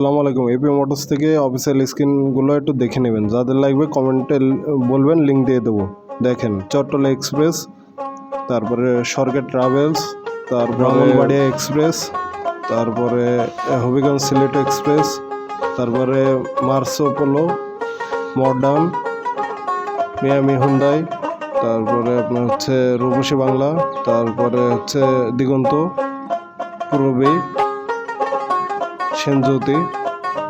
আসসালামু আলাইকুম। AP motors থেকে অফিসিয়াল স্ক্রিনগুলো একটু দেখে নেবেন। যাদের লাগবে কমেন্টে বলবেন লিঙ্ক দিয়ে দেবো। দেখেন চট্টলা এক্সপ্রেস তারপরে স্বর্গের ট্রাভেলস তারপরে ব্রাহ্মণবাড়িয়া এক্সপ্রেস তারপরে হবিগঞ্জ সিলেট এক্সপ্রেস তারপরে Marco Polo modern Miami Hyundai তারপরে আপনার হচ্ছে রূপসী বাংলা তারপরে হচ্ছে দিগন্ত পূর্বী সেনজ্যোতি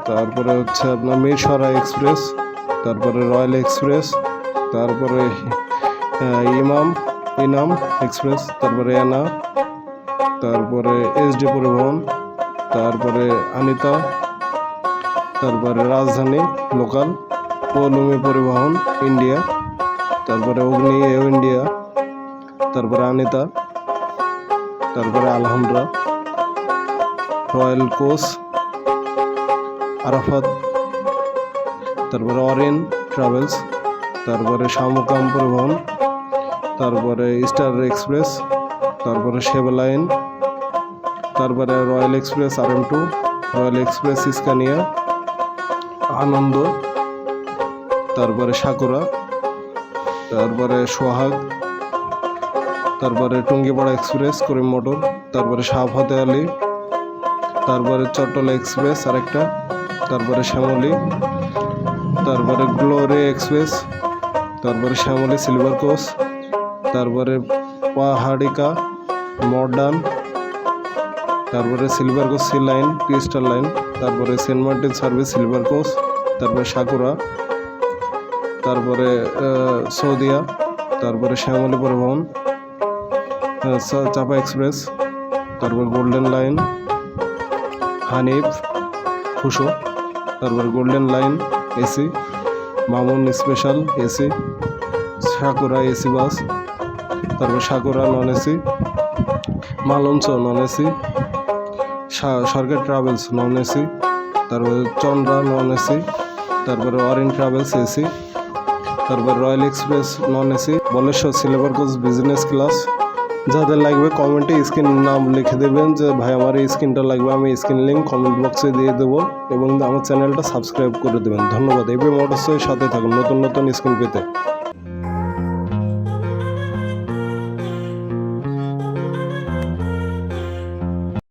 তারপরে হচ্ছে আপনার মিরসরা এক্সপ্রেস, তারপরে রয়্যাল এক্সপ্রেস, তারপরে ইমাম, ইনাম এক্সপ্রেস, তারপরে এনা, তারপরে এসডি পরিবহন, তারপরে আনিতা, তারপরে রাজধানী, লোকাল, পৌলমি পরিবহন, ইন্ডিয়া, তারপরে অগ্নি, এও ইন্ডিয়া, তারপরে আনিতা, তারপরে আলহামরা রয়্যাল কোচ আরাফাত, তারপরে অরেন ট্রাভেলস, তারপরে শামুকাম পরিবহন, তারপরে স্টার এক্সপ্রেস, তারপরে সেবা লাইন, তারপরে royal express R M two, royal express Scania Ananda, তারপরে সাকুরা, তারপরে সোহাগ, তারপরে টুঙ্গিপাড়া এক্সপ্রেস, করিম মোটর, তারপরে শাহ ফতে আলী, তারপরে চট্টলা এক্সপ্রেস আরেকটা তারপরে শ্যামলী, তারপরে গ্লোরি এক্সপ্রেস, তারপরে শ্যামলী সিলভার কোচ, তারপরে পাহাড়িকা, মডার্ন, তারপরে silver coach sea line, crystal line, তারপরে Saint Martin service silver coach, তারপরে সাকুরা, তারপরে সৌদিয়া, তারপরে শ্যামলী পরিবহন চাপা এক্সপ্রেস, তারপর গোল্ডেন লাইন, হানিফ ফুসো তারপর golden line AC Mamun special AC Sakura AC bus তারপর Sakura non AC Malancha non AC Sarkar travels non AC তারপরে চন্দ্রা নন এসি তারপরে অরেন ট্রাভেলস এসি তারপর royal express non AC Baleshwar silver coach business class যাদের লাগবে কমেন্টে screen নাম লিখে দেবেন যে, ভাই, আমার এই স্ক্রিনটা লাগবে, আমি স্ক্রিন লিঙ্ক কমেন্ট বক্সে দিয়ে দেবো এবং আমার চ্যানেলটা সাবস্ক্রাইব করে দেবেন। ধন্যবাদ। এবি মোটরসের সাথে থাকুন নতুন নতুন স্ক্রিন পেতে।